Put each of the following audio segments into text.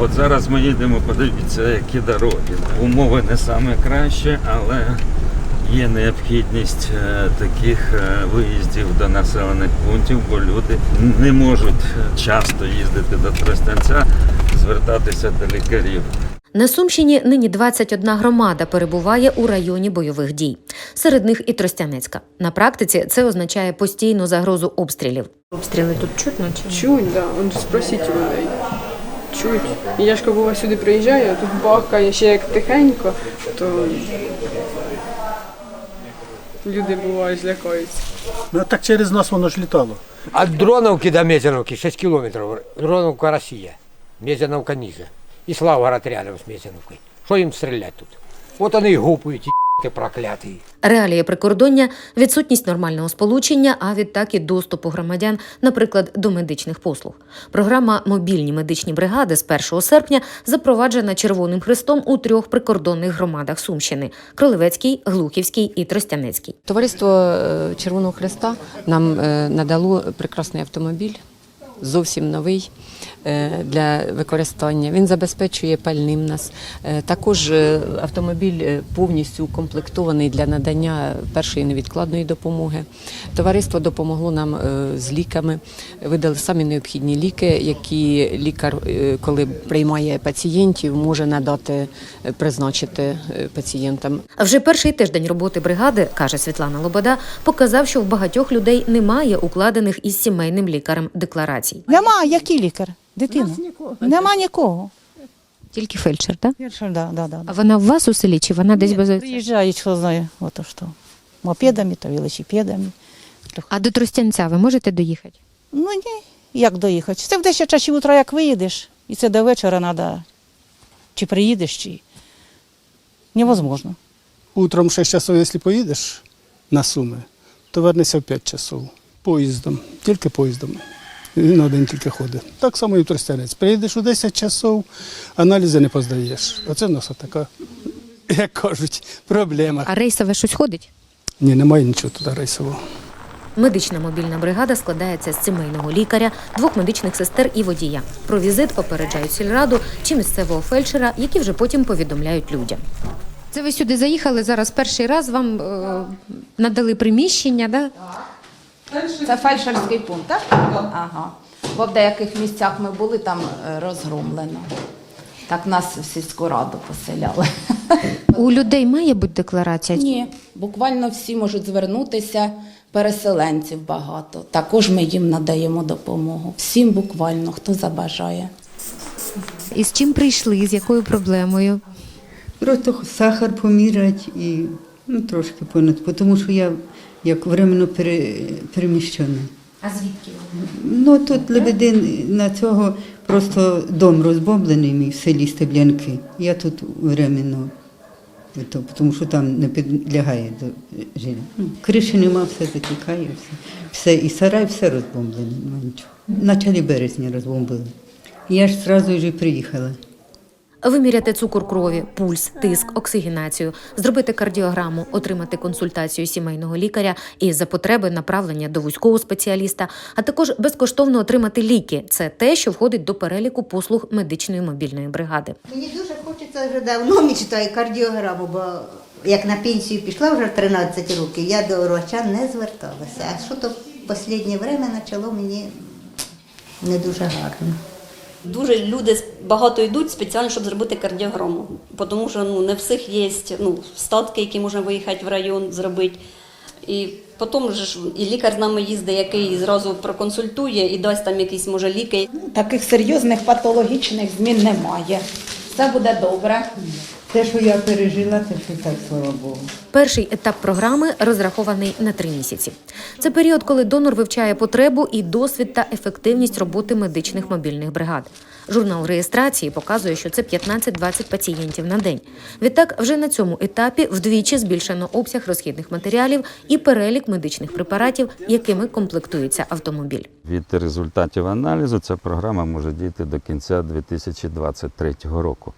От зараз ми їдемо, подивіться, які дороги. Умови не саме кращі, але є необхідність е, таких е, виїздів до населених пунктів, бо люди не можуть часто їздити до Тростянця, звертатися до лікарів. На Сумщині нині 21 громада перебуває у районі бойових дій. Серед них і Тростянецька. На практиці це означає постійну загрозу обстрілів. Обстріли тут чутно чи Чуть, да. Он спросіть у людей. Чуть. Я ж коли бува сюди приїжджаю, а тут бахкає ще як тихенько, то люди бувають злякаються. Ну так через нас воно ж літало. От Дроновки до Мезеновки 6 километров. Дроновка Россия. Мезеновка ниже. И Славгород рядом с Мезеновкой. Что им стрелять тут? Вот они и гупают, ты проклятые. реалії прикордоння, відсутність нормального сполучення, а відтак і доступу громадян, наприклад, до медичних послуг. Програма Мобільні медичні бригади з 1 серпня запроваджена Червоним Хрестом у трьох прикордонних громадах Сумщини: Кролевецькій, Глухівській і Тростянецькій. Товариство е, Червоного Хреста нам е, надало прекрасний автомобіль, зовсім новий е, для використання. Він забезпечує пальним нас. Е, Також е, автомобіль повністю укомплектований для надання першої невідкладної допомоги. Товариство допомогло нам з ліками, видали самі необхідні ліки, які лікар, коли приймає пацієнтів, може надати, призначити пацієнтам. Вже перший тиждень роботи бригади, каже Світлана Лобода, показав, що в багатьох людей немає укладених із сімейним лікарем декларацій. Нема, який лікар? Дитина. Нема нікого. Тільки фельдшер, так? Перше, да, да, да. А вона у вас у селі чи вона десь без Приїжджають, хто знає, ото що. Мопедами та велосипедами. А до Тростянця ви можете доїхати? Ну ні, як доїхати. Це в 10 часів утра, як виїдеш, і це до вечора треба. Чи приїдеш, чи невозможно. Утром 6 часов, якщо поїдеш на Суми, то вернешся в 5 часов. Поїздом, тільки поїздом. Він один тільки ходить. Так само і в Тростянець. Приїдеш у 10 часов, аналізи не поздаєш. Оце в нас така, як кажуть, проблема. А рейсове щось ходить? Ні, немає нічого туди рейсового. Медична мобільна бригада складається з сімейного лікаря, двох медичних сестер і водія. Про візит попереджають сільраду чи місцевого фельдшера, які вже потім повідомляють людям. Це ви сюди заїхали зараз перший раз, вам е, надали приміщення, да? Це фельдшерський пункт, так? Ага. Бо в деяких місцях ми були, там е, розгромлено. Так нас в сільську раду поселяли. У людей має бути декларація? Ні, буквально всі можуть звернутися, переселенців багато. Також ми їм надаємо допомогу. Всім буквально, хто забажає. І з чим прийшли, з якою проблемою? Просто сахар поміряти і ну, трошки понад, тому що я як временно пере, переміщена. А звідки? Ну тут Лебедин на цього просто дом розбомблений мій в селі Стеблянки. Я тут временно, то, тому що там не підлягає до життя. Ну, криші нема, все затікає, все. все. І сарай, все розбомблене, нічого. В началі березня розбомбили. Я ж одразу вже приїхала. Виміряти цукор крові, пульс, тиск, оксигенацію, зробити кардіограму, отримати консультацію сімейного лікаря і за потреби направлення до вузького спеціаліста, а також безкоштовно отримати ліки. Це те, що входить до переліку послуг медичної мобільної бригади. Мені дуже хочеться вже давно мечтаю кардіограму, бо як на пенсію пішла вже в 13 років, я до врача не зверталася. А що то в останнє время почало мені не дуже гарно. Дуже люди багато йдуть спеціально, щоб зробити кардіограму, тому що ну, не всіх є ну, статки, які можна виїхати в район зробити. І потім ж і лікар з нами їздить, який зразу проконсультує і дасть там якісь може ліки. Таких серйозних патологічних змін немає. Все буде добре. Те, що я пережила, те, що так, слава Богу. Перший етап програми розрахований на три місяці. Це період, коли донор вивчає потребу і досвід та ефективність роботи медичних мобільних бригад. Журнал реєстрації показує, що це 15-20 пацієнтів на день. Відтак, вже на цьому етапі вдвічі збільшено обсяг розхідних матеріалів і перелік медичних препаратів, якими комплектується автомобіль. Від результатів аналізу ця програма може діяти до кінця 2023 року.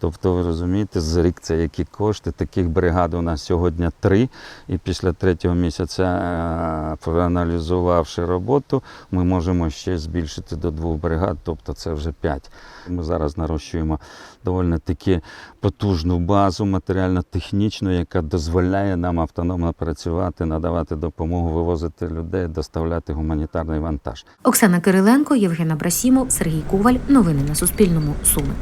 Тобто, ви розумієте, з рік це які кошти. Таких бригад у нас сьогодні три. І після третього місяця, е, проаналізувавши роботу, ми можемо ще збільшити до двох бригад, тобто це вже п'ять. Ми зараз нарощуємо доволі таки потужну базу матеріально-технічну, яка дозволяє нам автономно працювати, надавати допомогу, вивозити людей, доставляти гуманітарний вантаж. Оксана Кириленко, Євген Абрасімов, Сергій Коваль. Новини на Суспільному. Суми.